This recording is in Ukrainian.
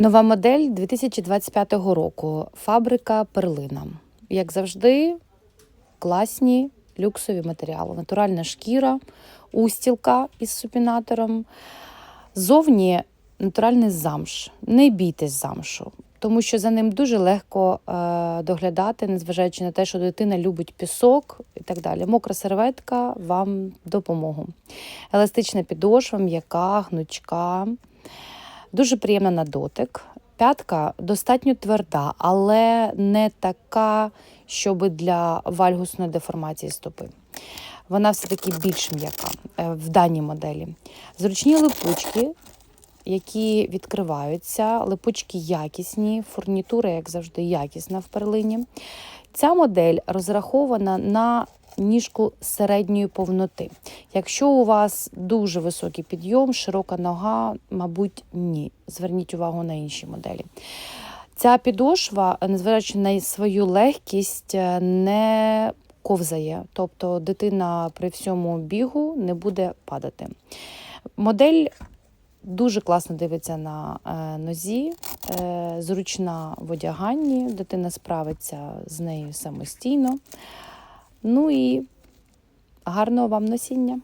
Нова модель 2025 року. Фабрика перлина. Як завжди, класні люксові матеріали. Натуральна шкіра, устілка із супінатором. Зовні натуральний замш. Не бійтесь замшу, тому що за ним дуже легко е, доглядати, незважаючи на те, що дитина любить пісок і так далі. Мокра серветка вам допомогу. Еластична підошва, м'яка, гнучка. Дуже приємна на дотик. П'ятка достатньо тверда, але не така, щоб для вальгусної деформації стопи. Вона все-таки більш м'яка е, в даній моделі. Зручні липучки, які відкриваються, липучки якісні, фурнітура, як завжди, якісна в перлині. Ця модель розрахована на ніжку середньої повноти. Якщо у вас дуже високий підйом, широка нога, мабуть, ні. Зверніть увагу на інші моделі. Ця підошва, незважаючи на свою легкість, е, не ковзає, тобто дитина при всьому бігу не буде падати. Модель дуже класно дивиться на е, нозі, е, зручна в одяганні, дитина справиться з нею самостійно. Ну і гарного вам носіння!